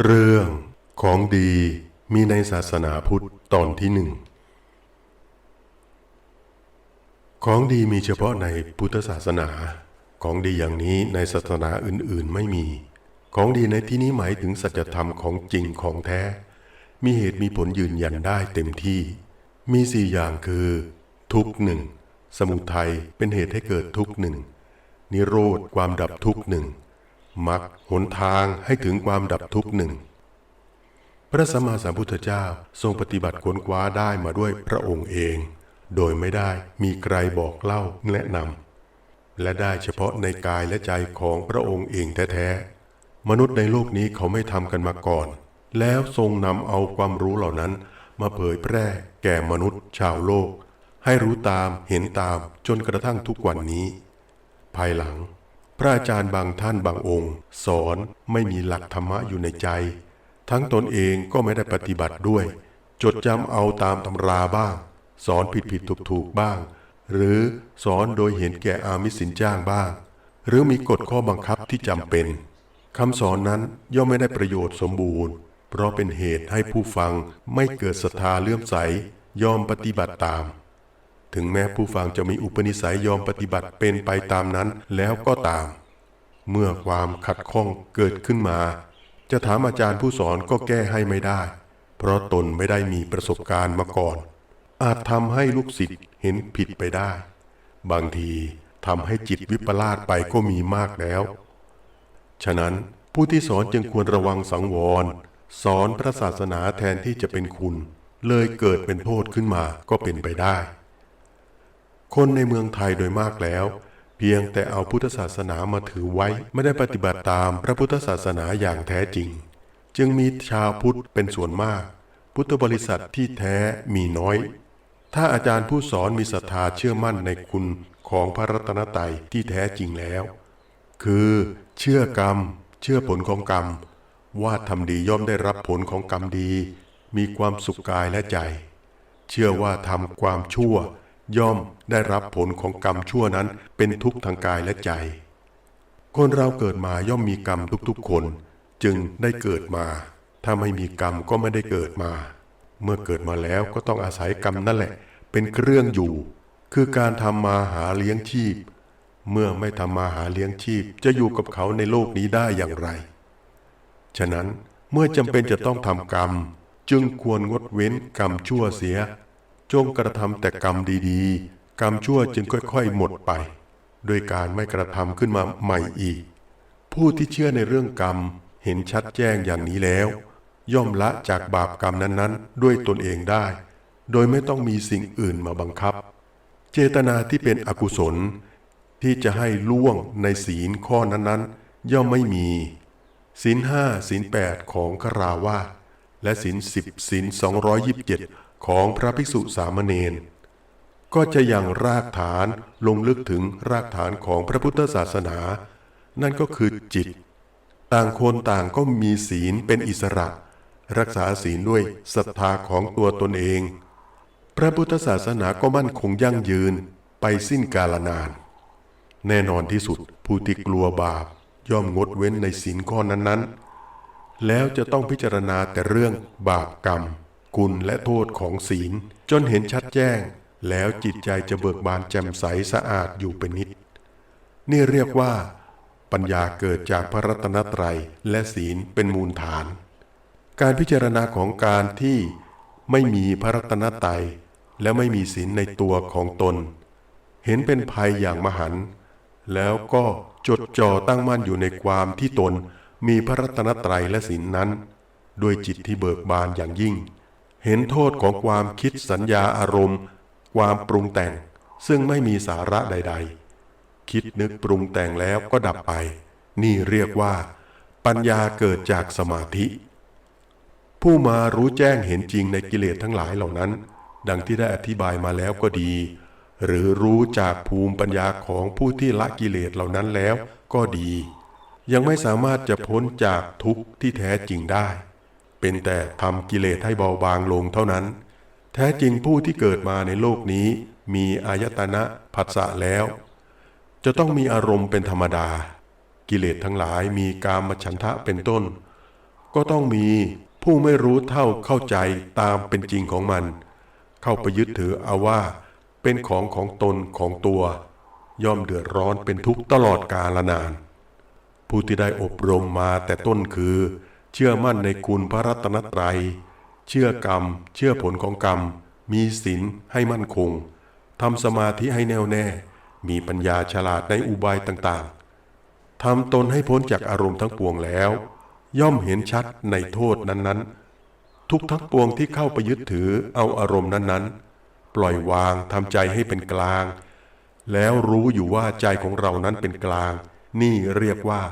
เรื่องของดีมีในศาสนาพุทธตอนที่หนึ่ง ของดีมีเฉพาะในพุทธศาสนา ของดีอย่างนี้ในศาสนาอื่นๆไม่มี ของดีในที่นี้หมายถึงสัจธรรมของจริงของแท้ มีเหตุมีผลยืนยันได้เต็มที่ มีสี่อย่างคือ ทุกหนึ่ง สมุทัยเป็นเหตุให้เกิดทุกหนึ่ง นิโรธความดับทุกหนึ่ง มรรคหนทางให้ถึงความดับทุกข์หนึ่ง พระสัมมาสัมพุทธเจ้าทรงปฏิบัติค้นคว้าได้มาด้วยพระองค์เอง โดยไม่ได้มีใครบอกเล่าแนะนำและได้เฉพาะในกายและใจของพระองค์เองแท้ๆ มนุษย์ในโลกนี้เขาไม่ทำกันมาก่อน แล้วทรงนำเอาความรู้เหล่านั้น มาเผยแพร่แก่มนุษย์ชาวโลก ให้รู้ตามเห็นตามจนกระทั่งทุกวันนี้ ภายหลัง ระอาจารย์บางท่านบางองค์ สอนไม่มีหลักธรรมะอยู่ในใจ ทั้งตนเองก็ไม่ได้ปฏิบัติด้วย จดจำเอาตามตำราบ้าง สอนผิดผิดถูกถูกบ้าง หรือสอนโดยเห็นแก่อามิสสินจ้างบ้าง หรือมีกฎข้อบังคับที่จำเป็นคำสอนนั้นย่อมไม่ได้ประโยชน์สมบูรณ์ เพราะเป็นเหตุให้ผู้ฟังไม่เกิดศรัทธาเลื่อมใสยอมปฏิบัติตาม ถึงแม้ผู้ฟังจะมีอุปนิสัยยอมปฏิบัติเป็นไปตามนั้นแล้วก็ตาม เมื่อความขัดข้องเกิดขึ้นมา จะถามอาจารย์ผู้สอนก็แก้ให้ไม่ได้ เพราะตนไม่ได้มีประสบการณ์มาก่อน อาจทำให้ลูกศิษย์เห็นผิดไปได้ บางทีทำให้จิตวิปลาสไปก็มีมากแล้ว ฉะนั้นผู้ที่สอนจึงควรระวังสังวร สอนพระศาสนาแทนที่จะเป็นคุณ เลยเกิดเป็นโทษขึ้นมาก็เป็นไปได้ คนในเมืองไทยโดยมากแล้ว เพียงแต่เอาพุทธศาสนามาถือไว้ ไม่ได้ปฏิบัติตามพระพุทธศาสนาอย่างแท้จริง จึงมีชาวพุทธเป็นส่วนมาก พุทธบริษัทที่แท้มีน้อย ถ้าอาจารย์ผู้สอนมีศรัทธาเชื่อมั่นในคุณของพระรัตนตรัยที่แท้จริงแล้ว คือเชื่อกรรม เชื่อผลของกรรม ว่าทำดีย่อมได้รับผลของกรรมดี มีความสุขกายและใจ เชื่อว่าทำความชั่ว ย่อมได้รับผลของกรรมชั่วนั้นเป็นทุกข์ทางกายและใจ คนเราเกิดมาย่อมมีกรรมทุกๆคน จึงได้เกิดมา ถ้าไม่มีกรรมก็ไม่ได้เกิดมา เมื่อเกิดมาแล้วก็ต้องอาศัยกรรมนั่นแหละ เป็นเครื่องอยู่ คือการทำมาหาเลี้ยงชีพ เมื่อไม่ทำมาหาเลี้ยงชีพจะอยู่กับเขาในโลกนี้ได้อย่างไร ฉะนั้นเมื่อจำเป็นจะต้องทำกรรม จึงควรงดเว้นกรรมชั่วเสีย จงกระทำแต่กรรมดีๆ กรรมชั่วจึงค่อยๆ หมดไป โดยการไม่กระทำขึ้นมาใหม่อีก ผู้ที่เชื่อในเรื่องกรรมเห็นชัดแจ้งอย่างนี้แล้ว ย่อมละจากบาปกรรมนั้นๆ ด้วยตนเองได้ โดยไม่ต้องมีสิ่งอื่นมาบังคับ เจตนาที่เป็นอกุศล ที่จะให้ล่วงในศีลข้อนั้นๆ ย่อมไม่มีศีลห้าศีลแปดของคราวาส และศีลสิบศีลสองร้อยยิบเจ็ดของพระภิกษุสามเณรก็จะยังรากฐานลงลึกถึงรากฐานของพระพุทธศาสนา นั่นก็คือจิต ต่างคนต่างก็มีศีลเป็นอิสระ รักษาศีลด้วยศรัทธาของตัวตนเอง พระพุทธศาสนาก็มั่นคงยั่งยืนไปสิ้นกาลนาน แน่นอนที่สุดผู้ที่กลัวบาปย่อมงดเว้นในศีลข้อนั้นๆ แล้วจะต้องพิจารณาแต่เรื่องบาปกรรมคุณและโทษของศีล จนเห็นชัดแจ้ง แล้วจิตใจจะเบิกบานแจ่มใสสะอาดอยู่เป็นนิด นี่เรียกว่า ปัญญาเกิดจากพระรัตนตรัยและศีลเป็นมูลฐาน การพิจารณาของการที่ไม่มีพระรัตนตรัยและไม่มีศีลในตัวของตน เห็นเป็นภัยอย่างมหันต์แล้วก็จดจ่อตั้งมั่นอยู่ในความที่ตน มีพระรัตนตรัยและศีลนั้น ด้วยจิตที่เบิกบานอย่างยิ่ง เห็นโทษของความคิดสัญญาอารมณ์ ความปรุงแต่งซึ่งไม่มีสาระใด ๆ คิดนึกปรุงแต่งแล้วก็ดับไป นี่เรียกว่า ปัญญาเกิดจากสมาธิ ผู้มารู้แจ้งเห็นจริงในกิเลสทั้งหลายเหล่านั้น ดังที่ได้อธิบายมาแล้วก็ดี หรือรู้จากภูมิปัญญาของผู้ที่ละกิเลสเหล่านั้นแล้วก็ดี ยังไม่สามารถจะพ้นจากทุกข์ที่แท้จริงได้ เป็นแต่ทำกิเลสให้เบาบางลงเท่านั้น แท้จริงผู้ที่เกิดมาในโลกนี้ มีอายตนะผัสสะแล้ว จะต้องมีอารมณ์เป็นธรรมดา กิเลสทั้งหลายมีกามฉันทะเป็นต้น ก็ต้องมีผู้ไม่รู้เท่าเข้าใจตามเป็นจริงของมัน เข้าไปยึดถือเอาว่า เป็นของของตนของตัว ย่อมเดือดร้อนเป็นทุกข์ตลอดกาลนาน ผู้ที่ได้อบรมมาแต่ต้นคือ เชื่อมั่นในคุณพระรัตนตรัย เชื่อกรรม เชื่อผลของกรรม มีศีลให้มั่นคงทำสมาธิให้แน่วแน่ มีปัญญาฉลาดในอุบายต่างๆทำตนให้พ้นจากอารมณ์ทั้งปวงแล้ว ย่อมเห็นชัดในโทษนั้นๆ ทุกทั้งปวงที่เข้าไปยึดถือเอาอารมณ์นั้นๆ ปล่อยวางทำใจให้เป็นกลาง แล้วรู้อยู่ว่าใจของเรานั้นเป็นกลาง นี่เรียกว่า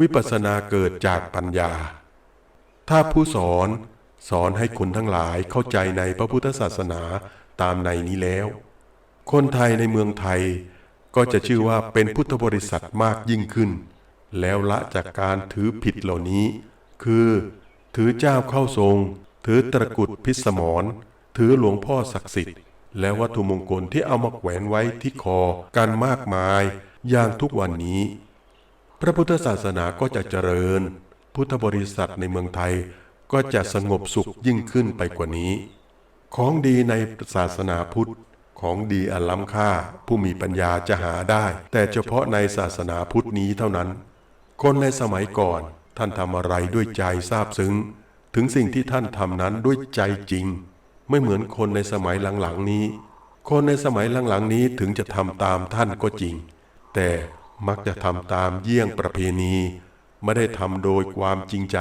วิปัสสนาเกิดจากปัญญา ถ้าผู้สอนสอนให้คนทั้งหลายเข้าใจในพระพุทธศาสนาตามในนี้แล้ว คนไทยในเมืองไทยก็จะชื่อว่าเป็นพุทธบริษัทมากยิ่งขึ้น แล้วละจากการถือผิดเหล่านี้ คือ ถือเจ้าเข้าทรง ถือตะกรุดพิสมรถือหลวงพ่อศักดิ์สิทธิ์ และวัตถุมงคลที่เอามาแขวนไว้ที่คอกันมากมาย อย่างทุกวันนี้ พระพุทธศาสนาก็จะเจริญ พุทธบริษัทในเมืองไทยก็จะสงบสุขยิ่งขึ้นไปกว่านี้ ของดีในศาสนาพุทธของดีอันล้ำค่าผู้มีปัญญาจะหาได้ แต่เฉพาะในศาสนาพุทธนี้เท่านั้น คนในสมัยก่อนท่านทำอะไรด้วยใจซาบซึ้ง ถึงสิ่งที่ท่านทำนั้นด้วยใจจริง ไม่เหมือนคนในสมัยหลังๆนี้ คนในสมัยหลังๆนี้ถึงจะทำตามท่านก็จริง แต่ มักจะทำตามเยี่ยงประเพณี ไม่ได้ทำโดยความจริงใจ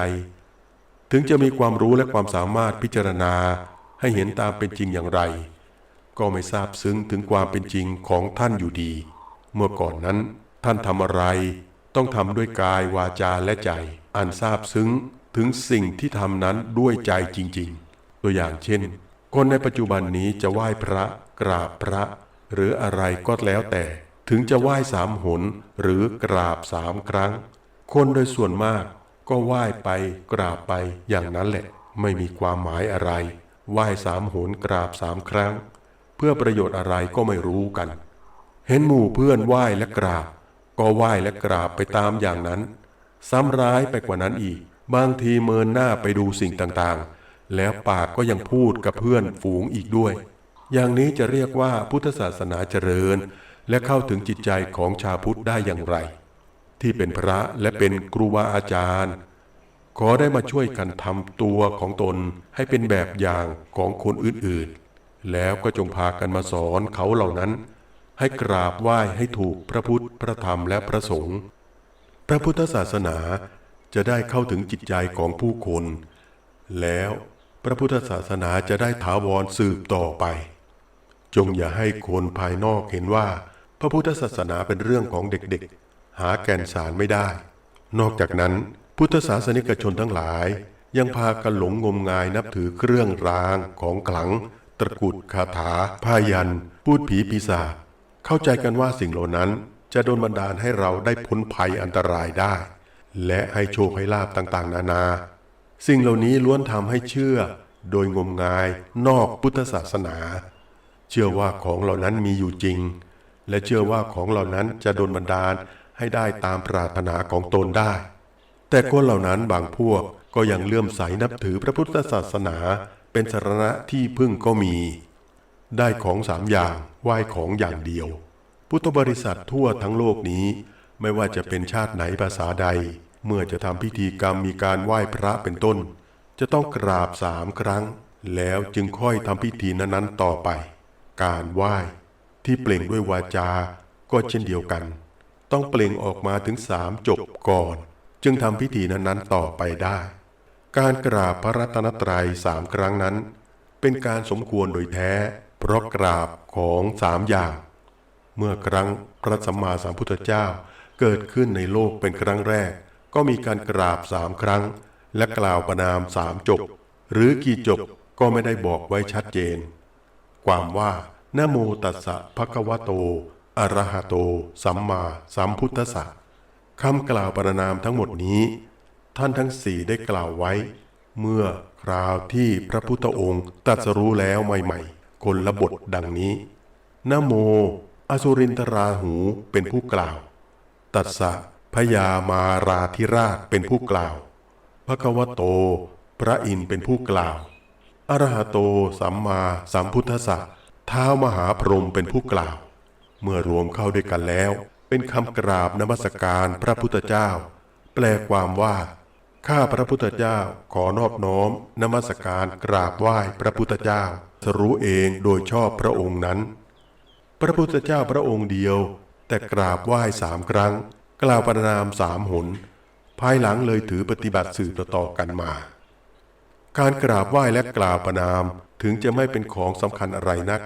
ถึงจะมีความรู้และความสามารถพิจารณาให้เห็นตามเป็นจริงอย่างไร ก็ไม่ทราบซึ้งถึงความเป็นจริงของท่านอยู่ดี เมื่อก่อนนั้น ท่านทำอะไร ต้องทำด้วยกายวาจาและใจ อันทราบซึ้งถึงสิ่งที่ทำนั้นด้วยใจจริง ๆ ตัวอย่างเช่น คนในปัจจุบันนี้จะไหว้พระกราบพระ หรืออะไรก็แล้วแต่ ถึงจะไหว้สามหนหรือกราบสามครั้ง คนโดยส่วนมากก็ไหว้ไปกราบไปอย่างนั้นแหละ ไม่มีความหมายอะไร ไหว้สามหนกราบสามครั้ง เพื่อประโยชน์อะไรก็ไม่รู้กัน เห็นหมู่เพื่อนไหว้และกราบ ก็ไหว้และกราบไปตามอย่างนั้น ซ้ำร้ายไปกว่านั้นอีก บางทีเมินหน้าไปดูสิ่งต่างๆ แล้วปากก็ยังพูดกับเพื่อนฝูงอีกด้วย อย่างนี้จะเรียกว่าพุทธศาสนาเจริญ และเข้าถึงจิตใจของชาวพุทธได้อย่างไร ที่เป็นพระและเป็นครูบาอาจารย์ ขอได้มาช่วยกันทำตัวของตนให้เป็นแบบอย่างของคนอื่นๆ แล้วก็จงพากันมาสอนเขาเหล่านั้น ให้กราบไหว้ให้ถูกพระพุทธพระธรรมและพระสงฆ์พระพุทธศาสนาจะได้เข้าถึงจิตใจของผู้คน แล้วพระพุทธศาสนาจะได้ถาวรสืบต่อไป จงอย่าให้คนภายนอกเห็นว่า พระพุทธศาสนาเป็นเรื่องของเด็กๆ หาแก่นสารไม่ได้ นอกจากนั้น พุทธศาสนิกชนทั้งหลาย ยังพากันหลงงมงายนับถือเครื่องรางของขลัง ตะกรุดคาถาพายัน พูดผีปีศาจเข้าใจกันว่าสิ่งเหล่านั้นจะโดนบันดาลให้เราได้พ้นภัยอันตรายได้ และให้โชคให้ลาบต่างๆ นานา สิ่งเหล่านี้ล้วนทำให้เชื่อ โดยงมงายนอกพุทธศาสนา เชื่อว่าของเหล่านั้นมีอยู่จริง และเชื่อว่าของเหล่านั้นจะโดนบันดาลให้ได้ตามปรารถนาของตนได้ แต่คนเหล่านั้นบางพวกก็ยังเลื่อมใสนับถือพระพุทธศาสนา เป็นสารณะที่พึ่งก็มี ได้ของสามอย่างไหว้ของอย่างเดียว พุทธบริษัททั่วทั้งโลกนี้ ไม่ว่าจะเป็นชาติไหนภาษาใด เมื่อจะทำพิธีกรรมมีการไหว้พระเป็นต้น จะต้องกราบสามครั้ง แล้วจึงค่อยทำพิธีนั้นๆต่อไป การไหว้ ที่เปล่งด้วยวาจาก็เช่นเดียวกัน ต้องเปล่งออกมาถึงสามจบก่อน จึงทำพิธีนั้นๆต่อไปได้ การกราบพระรัตนตรัยสามครั้งนั้น เป็นการสมควรโดยแท้ เพราะกราบของสามอย่าง เมื่อครั้งพระสัมมาสัมพุทธเจ้าเกิดขึ้นในโลกเป็นครั้งแรก ก็มีการกราบสามครั้ง และกล่าวประนามสามจบ หรือกี่จบก็ไม่ได้บอกไว้ชัดเจน ความว่า นโมตัสสะภะคะวะโต อะระหะโต สัมมาสัมพุทธัสสะคำกล่าวประนามทั้งหมดนี้ ท่านทั้งสี่ได้กล่าวไว้ เมื่อคราวที่พระพุทธองค์ตรัสรู้แล้วใหม่ๆคนละบทดังนี้นโม อสุรินทราหูเป็นผู้กล่าว ตัสสะพยามาราธิราชเป็นผู้กล่าวพระควโต พระอินเป็นผู้กล่าว อรหะโต สัมมาสัมพุทธสสะ ท้าวมหาพรหมเป็นผู้กล่าว เมื่อรวมเข้าด้วยกันแล้ว เป็นคำกราบนมัสการพระพุทธเจ้า แปลความว่าข้าพระพุทธเจ้าขอนอบน้อมนมัสการกราบไหว้พระพุทธเจ้าสรู้เองโดยชอบพระองค์นั้น พระพุทธเจ้าพระองค์เดียว แต่กราบไหว้สามครั้ง กล่าวประนามสามหน ภายหลังเลยถือปฏิบัติสืบต่อกันมา การกราบไหว้และกล่าวประนาม ถึงจะไม่เป็นของสำคัญอะไรนัก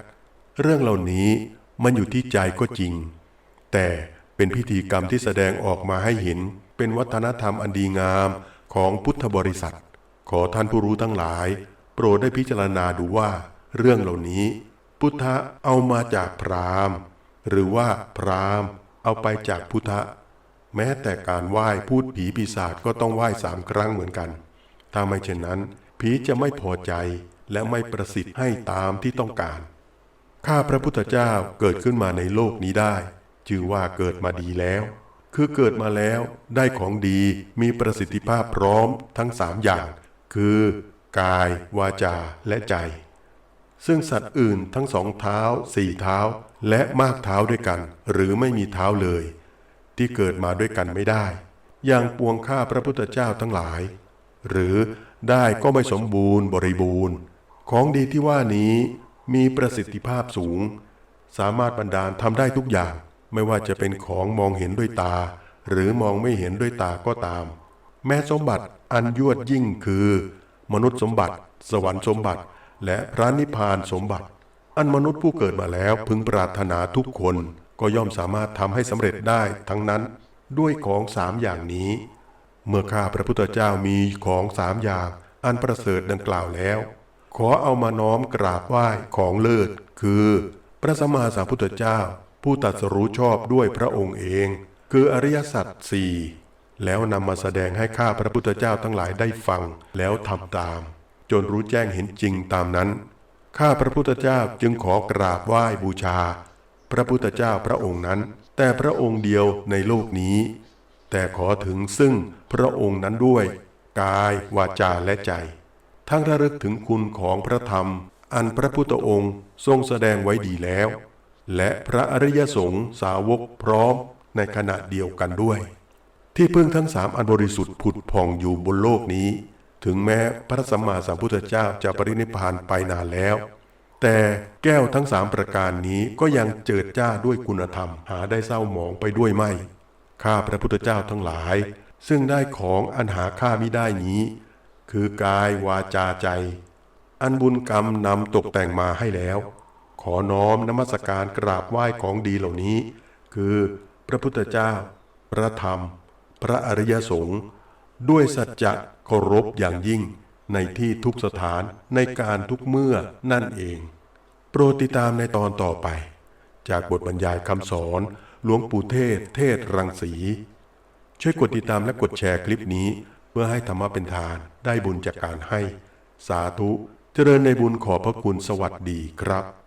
เรื่องเหล่านี้มันอยู่ที่ใจก็จริง แต่เป็นพิธีกรรมที่แสดงออกมาให้เห็น เป็นวัฒนธรรมอันดีงามของพุทธบริษัท ขอท่านผู้รู้ทั้งหลาย โปรดได้พิจารณาดูว่า เรื่องเหล่านี้ พุทธะเอามาจากพราหมณ์ หรือว่าพราหมณ์ เอาไปจากพุทธะแม้แต่การไหว้พูดผีปีศาจก็ต้องไหว้สามครั้งเหมือนกันถ้าไม่เช่นนั้น ผีจะไม่พอใจ และไม่ประสิทธิ์ให้ตามที่ต้องการ ข้าพระพุทธเจ้าเกิดขึ้นมาในโลกนี้ได้ชื่อว่าเกิดมาดีแล้ว คือเกิดมาแล้วได้ของดีมีประสิทธิภาพพร้อมทั้งสามอย่าง คือ กาย วาจา และใจ ซึ่งสัตว์อื่นทั้งสองเท้าสี่เท้า และมากเท้าด้วยกัน หรือไม่มีเท้าเลย ที่เกิดมาด้วยกันไม่ได้ อย่างปวงข้าพระพุทธเจ้าทั้งหลาย หรือได้ก็ไม่สมบูรณ์บริบูรณ์ ของดีที่ว่านี้มีประสิทธิภาพสูง สามารถบันดาลทำได้ทุกอย่าง ไม่ว่าจะเป็นของมองเห็นด้วยตา หรือมองไม่เห็นด้วยตาก็ตาม แม้สมบัติอันยวดยิ่งคือ มนุษย์สมบัติ สวรรค์สมบัติ และพระนิพพานสมบัติ อันมนุษย์ผู้เกิดมาแล้วพึงปรารถนาทุกคนก็ย่อมสามารถทำให้สำเร็จได้ทั้งนั้นด้วยของสามอย่างนี้ เมื่อข้าพระพุทธเจ้ามีของสามอย่าง อันประเสริฐดังกล่าวแล้ว ขอเอามาน้อมกราบไหว้ของเลิศ คือ พระสัมมาสัมพุทธเจ้า ผู้ตรัสรู้ชอบด้วยพระองค์เอง คืออริยสัจสี่แล้วนำมาแสดงให้ข้าพระพุทธเจ้าทั้งหลายได้ฟังแล้วทำตาม จนรู้แจ้งเห็นจริงตามนั้น ข้าพระพุทธเจ้าจึงขอกราบไหว้บูชา พระพุทธเจ้าพระองค์นั้น แต่พระองค์เดียวในโลกนี้ แต่ขอถึงซึ่งพระองค์นั้นด้วย กายวาจาและใจ ทั้งระลึกถึงคุณของพระธรรม อันพระพุทธองค์ทรงแสดงไว้ดีแล้ว และพระอริยสงฆ์สาวกพร้อมในขณะเดียวกันด้วย ที่พึ่งทั้งสามอันบริสุทธิ์ผุดผ่องอยู่บนโลกนี้ ถึงแม้พระสัมมาสัมพุทธเจ้าจะปรินิพานไปนานแล้ว แต่แก้วทั้งสามประการนี้ก็ยังเจิดจ้าด้วยคุณธรรม หาได้เศร้าหมองไปด้วยไม่ข้าพระพุทธเจ้าทั้งหลาย ซึ่งได้ของอันหาค่าไมิได้นี้ คือกายวาจาใจ อันบุญกรรมนำตกแต่งมาให้แล้ว ขอน้อมนมัสการกราบไหว้ของดีเหล่านี้ คือพระพุทธเจ้า พระธรรม พระอริยสงฆ์ด้วยสัจจะเคารพอย่างยิ่งในที่ทุกสถานในการทุกเมื่อนั่นเอง โปรดติดตามในตอนต่อไป จากบทบรรยายคำสอนหลวงปู่เทศ เทศรังสี ช่วยกดติดตามและกดแชร์คลิปนี้ พื่อให้ธรรมะเป็นทานได้บุญจากการให้ สาธุ เจริญในบุญขอบพระคุณสวัสดีครับ